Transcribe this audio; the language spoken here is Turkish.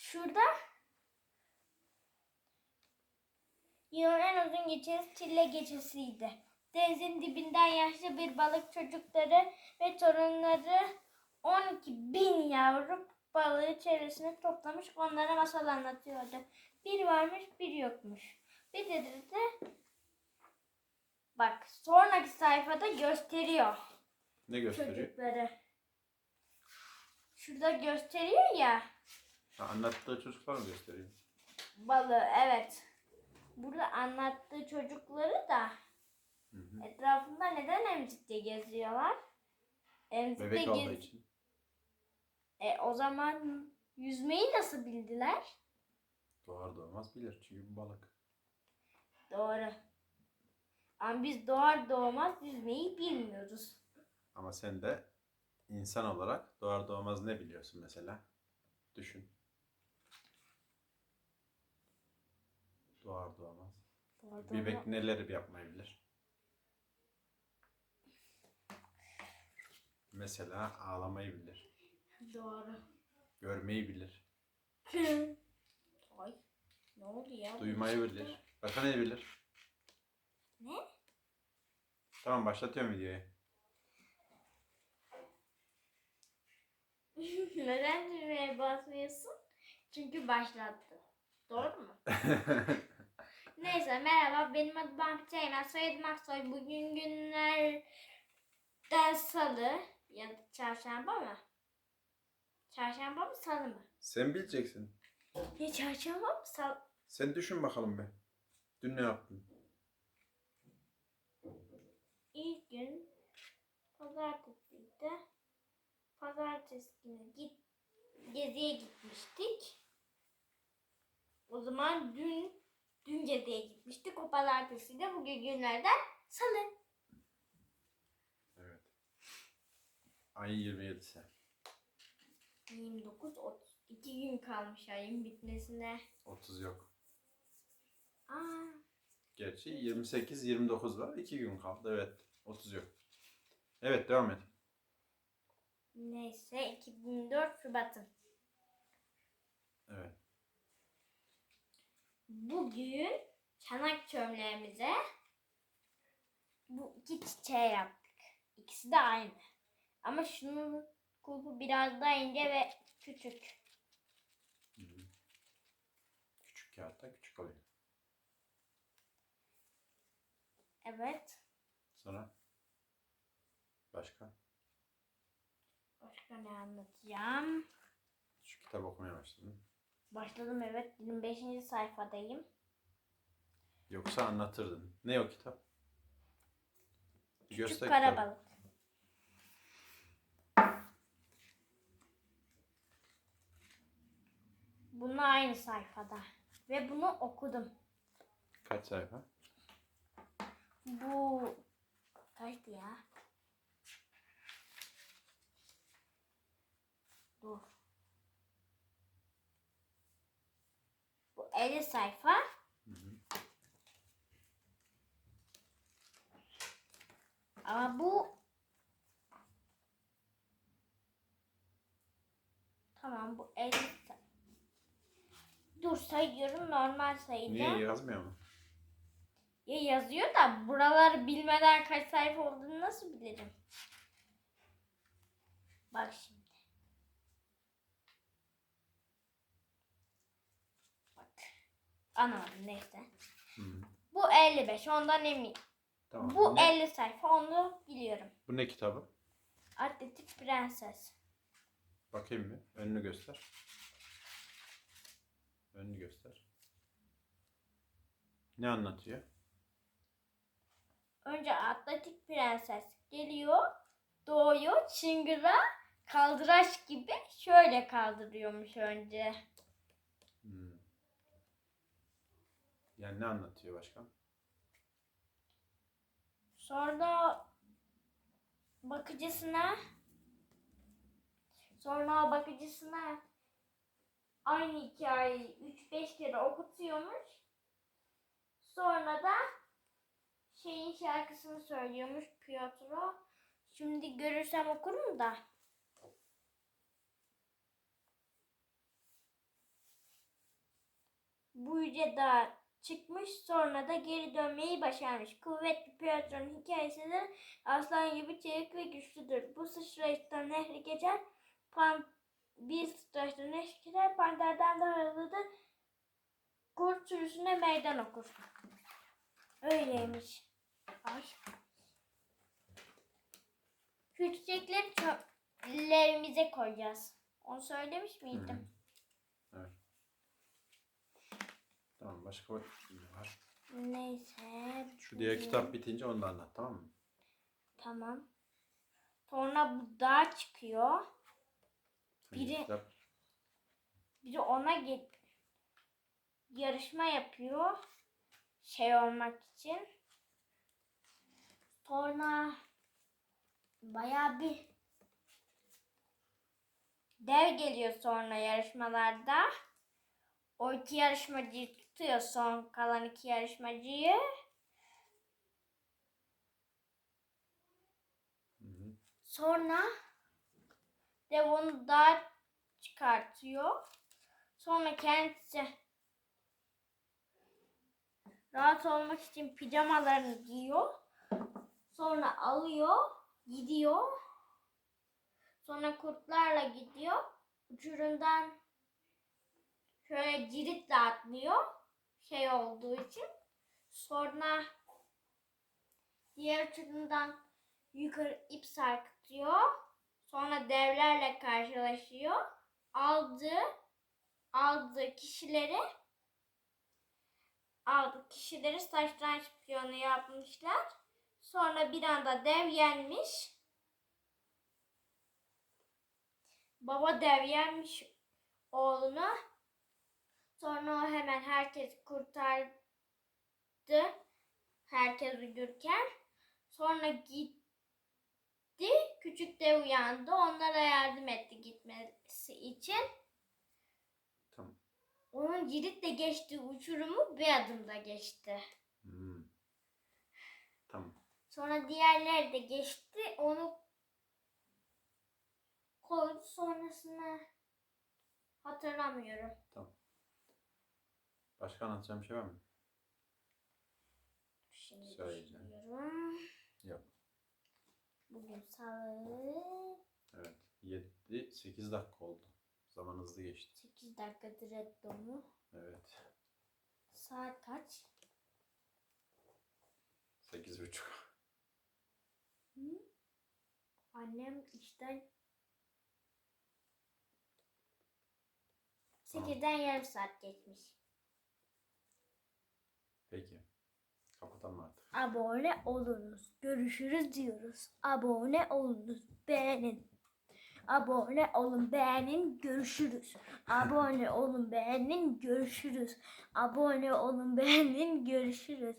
Şurada yılın en uzun gecesi Çille gecesiydi. Denizin dibinden yaşlı bir balık çocukları ve torunları 12 bin yavru balığı çevresine toplamış onlara masal anlatıyordu. Bir varmış bir yokmuş. Bir de de bak sonraki sayfada gösteriyor Ne gösteriyor? çocukları. Şurada gösteriyor ya anlattığı çocuklar mı gösteriyor? balığı evet. Burada anlattığı çocukları da Hı hı. etrafında neden emzikte geziyorlar? Emzikte Bebek olduğu gez- için. E, o zaman yüzmeyi nasıl bildiler? Doğar doğmaz bilir çünkü bu balık. Doğru. Ama biz doğar doğmaz yüzmeyi bilmiyoruz. Ama sen de insan olarak doğar doğmaz ne biliyorsun mesela? Düşün. Doğar doğmaz. Doğar Bebek doğmaz. neleri yapmayı bilir? Mesela ağlamayı bilir. Doğru. Görmeyi bilir. Ay. Ne oldu ya? Duymayı bilir. Ne bilir? Ne? Tamam başlatıyorum videoyu. Neden düğmeye basmıyorsun? Çünkü başlattı. Doğru mu? Neyse merhaba benim adım Bahçe Eymen. Soyadım Aksoy. Bugün günlerden salı ya da çarşamba mı? Çarşamba mı salı mı? Sen bileceksin. Ya çarşamba mı salı? Sen düşün bakalım be. Dün ne yaptın? İlk gün pazartesiydi. Pazartesi günü git, geziye gitmiştik. O zaman dün dün geziye gitmiştik. O pazartesi de bugün günlerden salı. Evet. Ayın 27'si. 29 30 2 gün kalmış ayın bitmesine. 30 yok. Aa, Gerçi 28 29 var. 2 gün kaldı. Evet. 30 yok. Evet devam et. neyse 2004 Şubat'ın. Evet. Bugün çanak çömleğimize bu iki çiçeği yaptık. İkisi de aynı. Ama şunun kulpu biraz daha ince ve küçük. Hı hı. Küçük kağıtta küçük oluyor. Evet. Sonra başka? Başka ne anlatacağım? Şu kitap okumaya başladın. Başladım evet. 25. sayfadayım. Yoksa anlatırdın. Ne o kitap? Küçük göster kara balık. Bunu aynı sayfada. Ve bunu okudum. Kaç sayfa? Bu kaçtı ya? Dur. Bu 50 sayfa. Hı hı. Ama bu Tamam bu 50 say- Dur sayıyorum normal sayacağım. Niye yazmıyor mu? Ya yazıyor da buraları bilmeden kaç sayfa olduğunu nasıl bilirim? Bak şimdi. Bak. Anlamadım neyse. Hı. Bu 55 ondan eminim. Tamam. Bu ne, 50 sayfa onu biliyorum. bu ne kitabı? Atletik Prenses. Bakayım mı? Önünü göster. Önünü göster. Ne anlatıyor? Önce Atletik Prenses geliyor, doğuyor, çıngıra kaldıraç gibi şöyle kaldırıyormuş önce. Hmm. Yani ne anlatıyor başka? Sonra bakıcısına sonra bakıcısına aynı hikayeyi 3-5 kere okutuyormuş. Sonra da şeyin şarkısını söylüyormuş Piotr. Şimdi görürsem okurum da. bu yüce dağa çıkmış sonra da geri dönmeyi başarmış. Kuvvetli Pietro'nun hikayesi de aslan gibi çevik ve güçlüdür. Bu sıçrayıştan nehri geçer. Pan, bir sıçrayıştan nehri geçer. Panterden daha hızlıdır. Kurt sürüsüne meydan okur. Öyleymiş. Ay. Şu çiçekleri çöplerimize koyacağız. Onu söylemiş Hı miydim? hı. Evet. Tamam başka var. Neyse. Şu diğer bu- kitap bitince onu da anlat tamam mı? Tamam. Sonra bu dağa çıkıyor. Hangi Biri- kitap? Biri ona ge- yarışma yapıyor. Şey olmak için. Sonra bayağı bir dev geliyor sonra yarışmalarda. O iki yarışmacıyı tutuyor son kalan iki yarışmacıyı. Hı hı. Sonra dev onu dağa çıkartıyor. Sonra kendisi rahat olmak için pijamalarını giyiyor. Sonra alıyor, gidiyor. Sonra kurtlarla gidiyor. Uçurumdan şöyle ciritle atlıyor. Şey olduğu için. Sonra diğer uçurumdan yukarı ip sarkıtıyor. Sonra devlerle karşılaşıyor. Aldığı aldığı kişileri aldığı kişileri saçtan şpiyonu yapmışlar. Sonra bir anda dev yenmiş. Baba dev yenmiş oğlunu. Sonra o hemen herkes kurtardı. Herkes uyurken. Sonra gitti. Küçük dev uyandı. Onlara yardım etti gitmesi için. Tamam. Onun ciritle geçtiği uçurumu bir adımda geçti. Hmm. Tamam. Sonra diğerleri de geçti. Onu koydu. Sonrasını hatırlamıyorum. Başka anlatacağım bir şey var mı? Şimdi Söyleyeceğim. düşünüyorum. Yok. Bugün salı. Evet. 7 8 dakika oldu. Zaman hızlı geçti. 8 dakika direkt mu? Evet. Saat kaç? 8 buçuk. Hı? Annem işten Tamam. 8'den yarım saat geçmiş. Peki. Kapatalım artık. Abone olunuz. Görüşürüz diyoruz. Abone olunuz. Beğenin. Abone olun, beğenin, görüşürüz. Abone olun, beğenin, görüşürüz. Abone olun, beğenin, görüşürüz.